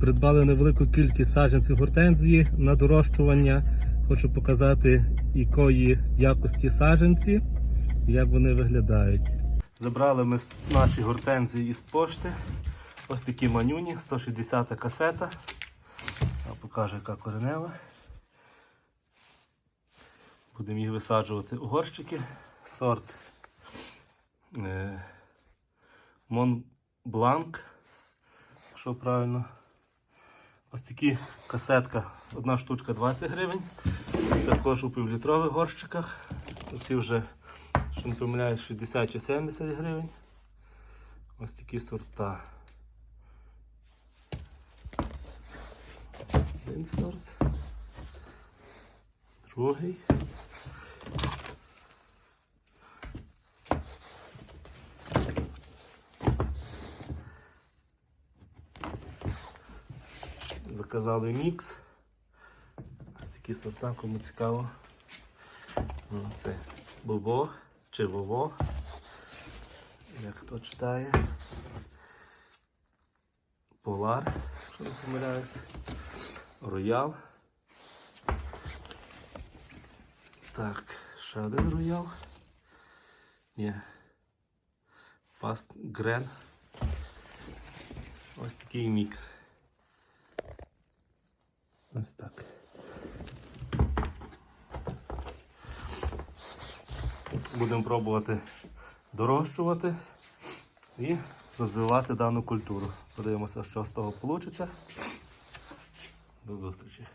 Придбали невелику кількість саджанців гортензії на дорощування. Хочу показати, якої якості саджанці як вони виглядають. Забрали ми наші гортензії із пошти. Ось такі манюні, 160 касета. Я покажу, яка коренева. Будемо їх висаджувати у горщики. Сорт е, Монбланк, якщо правильно. Ось такі касетка, одна штучка 20 гривень. Також у півлітрових горщиках. Ці вже, що не помиляюсь, 60 чи 70 гривень. Ось такі сорта. Один сорт. Другий. Заказали мікс. Ось такі сорта, кому цікаво. Ну, Це Бобо чи Вово. Як хто читає. Полар, якщо не помиляюсь. Роял. Так, ще один роял. Ні. Паст Грен. Ось такий мікс. Ось так. Будемо пробувати дорощувати і розвивати дану культуру. Подивимося, що з того вийде. До зустрічі.